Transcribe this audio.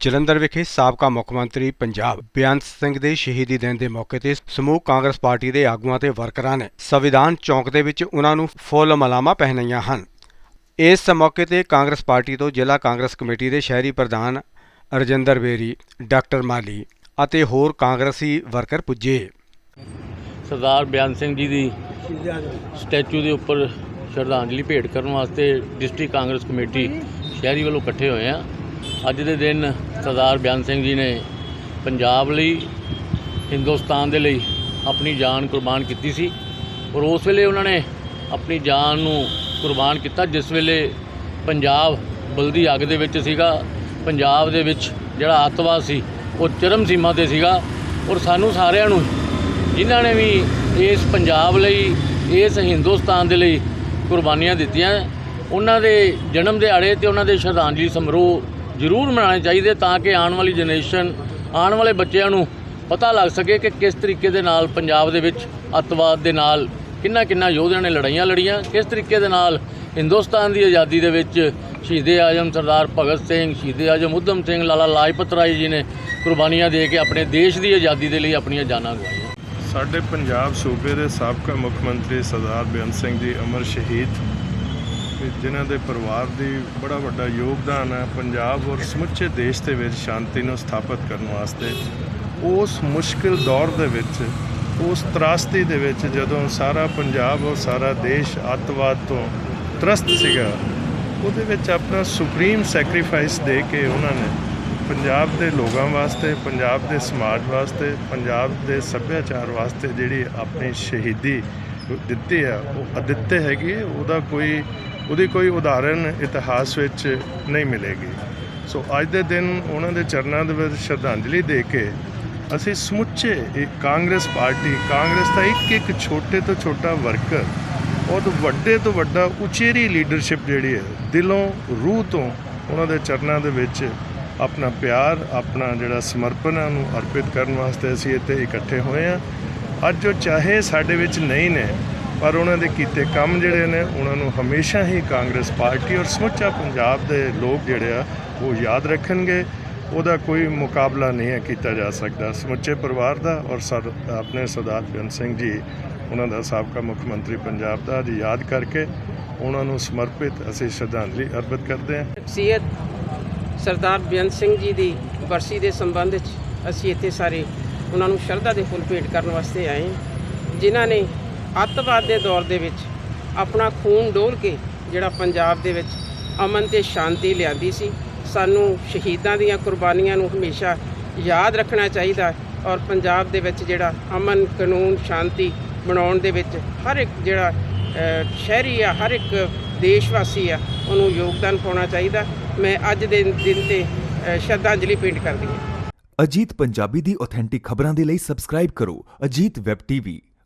ਜਲੰਧਰ ਵਿਖੇ ਸਾਬਕਾ ਮੁੱਖ ਮੰਤਰੀ ਪੰਜਾਬ ਬੇਅੰਤ ਸਿੰਘ ਦੇ ਸ਼ਹੀਦੀ ਦਿਨ ਦੇ ਮੌਕੇ ਤੇ ਸਮੂਹ ਕਾਂਗਰਸ ਪਾਰਟੀ ਦੇ ਆਗੂਆਂ ਤੇ ਵਰਕਰਾਂ ਨੇ ਸੰਵਿਧਾਨ ਚੌਂਕ ਦੇ ਵਿੱਚ ਉਹਨਾਂ ਨੂੰ ਫੁੱਲ ਮਲਾਮਾ ਪਹਿਨਾਈਆਂ ਹਨ। ਇਸ ਮੌਕੇ ਤੇ ਕਾਂਗਰਸ ਪਾਰਟੀ ਤੋਂ ਜ਼ਿਲ੍ਹਾ ਕਾਂਗਰਸ ਕਮੇਟੀ ਦੇ ਸ਼ਹਿਰੀ ਪ੍ਰਧਾਨ ਰਜਿੰਦਰ ਬੇਰੀ, ਡਾਕਟਰ ਮਾਲੀ ਅਤੇ ਹੋਰ ਕਾਂਗਰਸੀ ਵਰਕਰ ਪੁੱਜੇ। ਸਰਦਾਰ ਬਿਆਨ ਸਿੰਘ ਜੀ ਦੀ ਸਟੈਚੂ ਦੇ ਉੱਪਰ ਸ਼ਰਧਾਂਜਲੀ ਭੇਟ ਕਰਨ ਵਾਸਤੇ ਡਿਸਟ੍ਰਿਕਟ ਕਾਂਗਰਸ ਕਮੇਟੀ ਸ਼ਹਿਰੀ ਵੱਲੋਂ ਇਕੱਠੇ ਹੋਏ ਆ ਅੱਜ ਦੇ ਦਿਨ ਸਰਦਾਰ ਬਿਆਨ ਸਿੰਘ ਜੀ ਨੇ ਪੰਜਾਬ ਲਈ, ਹਿੰਦੁਸਤਾਨ ਦੇ ਲਈ ਆਪਣੀ ਜਾਨ ਕੁਰਬਾਨ ਕੀਤੀ ਸੀ ਔਰ ਉਸ ਵੇਲੇ ਉਹਨਾਂ ਨੇ ਆਪਣੀ ਜਾਨ ਨੂੰ ਕੁਰਬਾਨ ਕੀਤਾ, ਜਿਸ ਵੇਲੇ ਪੰਜਾਬ ਬਲਦੀ ਅੱਗ ਦੇ ਵਿੱਚ ਸੀਗਾ, ਪੰਜਾਬ ਦੇ ਵਿੱਚ ਜਿਹੜਾ ਅੱਤਵਾਦ ਸੀ, ਉਹ ਚਰਮ ਸੀਮਾ ਤੇ ਸੀਗਾ ਔਰ ਸਾਨੂੰ ਸਾਰਿਆਂ ਨੂੰ, ਜਿਨ੍ਹਾਂ ਨੇ ਵੀ ਇਸ ਪੰਜਾਬ ਲਈ, ਇਸ ਹਿੰਦੁਸਤਾਨ ਦੇ ਲਈ ਕੁਰਬਾਨੀਆਂ ਦਿੱਤੀਆਂ, ਉਹਨਾਂ ਦੇ ਜਨਮ ਦਿਹਾੜੇ ਤੇ ਉਹਨਾਂ ਦੇ ਸ਼ਰਧਾਂਜਲੀ ਸਮਾਰੋਹ ਜ਼ਰੂਰ ਮਨਾਉਣੇ ਚਾਹੀਦੇ ਤਾਂ ਕਿ ਆਉਣ ਵਾਲੀ ਜਨਰੇਸ਼ਨ, ਆਉਣ ਵਾਲੇ ਬੱਚਿਆਂ ਨੂੰ ਪਤਾ ਲੱਗ ਸਕੇ ਕਿ ਕਿਸ ਤਰੀਕੇ ਦੇ ਨਾਲ ਪੰਜਾਬ ਦੇ ਵਿੱਚ ਅੱਤਵਾਦ ਦੇ ਨਾਲ ਕਿੰਨਾ ਕਿੰਨਾ ਯੋਧਿਆਂ ਨੇ ਲੜਾਈਆਂ ਲੜੀਆਂ, ਕਿਸ ਤਰੀਕੇ ਦੇ ਨਾਲ ਹਿੰਦੁਸਤਾਨ ਦੀ ਆਜ਼ਾਦੀ ਦੇ ਵਿੱਚ ਸ਼ਹੀਦੇ ਆਜਮ ਸਰਦਾਰ ਭਗਤ ਸਿੰਘ, ਸ਼ਹੀਦੇ ਆਜਮ ਉਧਮ ਸਿੰਘ, ਲਾਲਾ ਲਾਜਪਤ ਰਾਏ ਜੀ ਨੇ ਕੁਰਬਾਨੀਆਂ ਦੇ ਕੇ ਆਪਣੇ ਦੇਸ਼ ਦੀ ਆਜ਼ਾਦੀ ਦੇ ਲਈ ਆਪਣੀਆਂ ਜਾਨਾਂ ਗਵਾਈਆਂ। ਸਾਡੇ ਪੰਜਾਬ ਸੂਬੇ ਦੇ ਸਾਬਕਾ ਮੁੱਖ ਮੰਤਰੀ ਸਰਦਾਰ ਬੇਅੰਤ ਸਿੰਘ ਜੀ ਅਮਰ ਸ਼ਹੀਦ ਤੇ ਜਿਨ੍ਹਾਂ ਦੇ ਪਰਿਵਾਰ ਦੀ ਬੜਾ ਵੱਡਾ ਯੋਗਦਾਨ ਹੈ, ਪੰਜਾਬ ਔਰ ਸਮੁੱਚੇ ਦੇਸ਼ ਦੇ ਵਿੱਚ ਸ਼ਾਂਤੀ ਨੂੰ ਸਥਾਪਿਤ ਕਰਨ ਵਾਸਤੇ, ਉਸ ਮੁਸ਼ਕਿਲ ਦੌਰ ਦੇ ਵਿੱਚ, ਉਸ ਤਰਾਸਦੀ ਦੇ ਵਿੱਚ ਜਦੋਂ ਸਾਰਾ ਪੰਜਾਬ ਔਰ ਸਾਰਾ ਦੇਸ਼ ਅੱਤਵਾਦ ਤੋਂ ਤ੍ਰਸਤ ਸੀਗਾ, ਉਹਦੇ ਵਿੱਚ ਆਪਣਾ ਸੁਪਰੀਮ ਸੈਕਰੀਫਾਈਸ ਦੇ ਕੇ ਉਹਨਾਂ ਨੇ ਪੰਜਾਬ ਦੇ ਲੋਕਾਂ ਵਾਸਤੇ, ਪੰਜਾਬ ਦੇ ਸਮਾਜ ਵਾਸਤੇ, ਪੰਜਾਬ ਦੇ ਸੱਭਿਆਚਾਰ ਵਾਸਤੇ ਜਿਹੜੀ ਆਪਣੀ ਸ਼ਹੀਦੀ ਦਿੱਤੀ ਆ ਉਹ ਅਦਿੱਤੇ ਹੈਗੀ ਹੈ। ਉਹਦਾ ਕੋਈ ਉਹਦੀ ਕੋਈ ਉਦਾਹਰਨ ਇਤਿਹਾਸ ਵਿੱਚ ਨਹੀਂ ਮਿਲੇਗੀ। ਸੋ ਅੱਜ ਦੇ ਦਿਨ ਉਹਨਾਂ ਦੇ ਚਰਨਾਂ ਦੇ ਵਿੱਚ ਸ਼ਰਧਾਂਜਲੀ ਦੇ ਕੇ ਅਸੀਂ ਸਮੁੱਚੇ ਇਹ ਕਾਂਗਰਸ ਪਾਰਟੀ, ਕਾਂਗਰਸ ਦਾ ਇੱਕ ਇੱਕ ਛੋਟੇ ਤੋਂ ਛੋਟਾ ਵਰਕਰ ਔਰ ਵੱਡੇ ਤੋਂ ਵੱਡਾ ਉਚੇਰੀ ਲੀਡਰਸ਼ਿਪ ਜਿਹੜੀ ਹੈ, ਦਿਲੋਂ, ਰੂਹ ਤੋਂ ਉਹਨਾਂ ਦੇ ਚਰਨਾਂ ਦੇ ਵਿੱਚ ਆਪਣਾ ਪਿਆਰ, ਆਪਣਾ ਜਿਹੜਾ ਸਮਰਪਣ ਹੈ ਅਰਪਿਤ ਕਰਨ ਵਾਸਤੇ ਅਸੀਂ ਇੱਥੇ ਇਕੱਠੇ ਹੋਏ ਆ ਅੱਜ ਉਹ ਚਾਹੇ ਸਾਡੇ ਵਿੱਚ ਨਹੀਂ ਨੇ ਪਰ ਉਹਨਾਂ ਦੇ ਕੀਤੇ ਕੰਮ ਜਿਹੜੇ ਨੇ, ਉਹਨਾਂ ਨੂੰ ਹਮੇਸ਼ਾ ਹੀ ਕਾਂਗਰਸ ਪਾਰਟੀ ਔਰ ਸਮੁੱਚਾ ਪੰਜਾਬ ਦੇ ਲੋਕ ਜਿਹੜੇ ਆ, ਉਹ ਯਾਦ ਰੱਖਣਗੇ। ਉਹਦਾ ਕੋਈ ਮੁਕਾਬਲਾ ਨਹੀਂ ਹੈ ਕੀਤਾ ਜਾ ਸਕਦਾ। ਸਮੁੱਚੇ ਪਰਿਵਾਰ ਦਾ ਔਰ ਸਰ, ਆਪਣੇ ਸਰਦਾਰ ਬੇਅੰਤ ਸਿੰਘ ਜੀ, ਉਹਨਾਂ ਦਾ ਸਾਬਕਾ ਮੁੱਖ ਮੰਤਰੀ ਪੰਜਾਬ ਦਾ ਅੱਜ ਯਾਦ ਕਰਕੇ ਉਹਨਾਂ ਨੂੰ ਸਮਰਪਿਤ ਅਸੀਂ ਸ਼ਰਧਾਂਜਲੀ ਅਰਪਿਤ ਕਰਦੇ ਹਾਂ। ਸ਼ਖਸੀਅਤ ਸਰਦਾਰ ਬੇਅੰਤ ਸਿੰਘ ਜੀ ਦੀ ਬਰਸੀ ਦੇ ਸੰਬੰਧ ਵਿੱਚ ਅਸੀਂ ਇੱਥੇ ਸਾਰੇ ਉਹਨਾਂ ਨੂੰ ਸ਼ਰਧਾ ਦੇ ਫੁੱਲ ਭੇਟ ਕਰਨ ਵਾਸਤੇ ਆਏ ਜਿਨ੍ਹਾਂ ਨੇ ਅੱਤਵਾਦ ਦੇ ਦੌਰ ਦੇ ਵਿੱਚ ਆਪਣਾ ਖੂਨ ਡੋਲ ਕੇ ਜਿਹੜਾ ਪੰਜਾਬ ਦੇ ਵਿੱਚ ਅਮਨ ਤੇ ਸ਼ਾਂਤੀ ਲਿਆਂਦੀ ਸੀ, ਸਾਨੂੰ ਸ਼ਹੀਦਾਂ ਦੀਆਂ ਕੁਰਬਾਨੀਆਂ ਨੂੰ ਹਮੇਸ਼ਾ ਯਾਦ ਰੱਖਣਾ ਚਾਹੀਦਾ ਔਰ ਪੰਜਾਬ ਦੇ ਵਿੱਚ ਜਿਹੜਾ ਅਮਨ ਕਾਨੂੰਨ ਸ਼ਾਂਤੀ ਬਣਾਉਣ ਦੇ ਵਿੱਚ ਹਰ ਇੱਕ ਜਿਹੜਾ ਸ਼ਹਿਰੀ ਆ, ਹਰ ਇੱਕ ਦੇਸ਼ ਵਾਸੀ ਆ, ਉਹਨੂੰ ਯੋਗਦਾਨ ਪਾਉਣਾ ਚਾਹੀਦਾ। ਮੈਂ ਅੱਜ ਦੇ ਦਿਨ ਤੇ ਸ਼ਰਧਾਂਜਲੀ ਭੇਂਟ ਕਰਦੀ ਹਾਂ। ਅਜੀਤ ਪੰਜਾਬੀ ਦੀ ਆਥੈਂਟਿਕ ਖਬਰਾਂ ਦੇ ਲਈ ਸਬਸਕ੍ਰਾਈਬ ਕਰੋ ਅਜੀਤ ਵੈਬ ਟੀਵੀ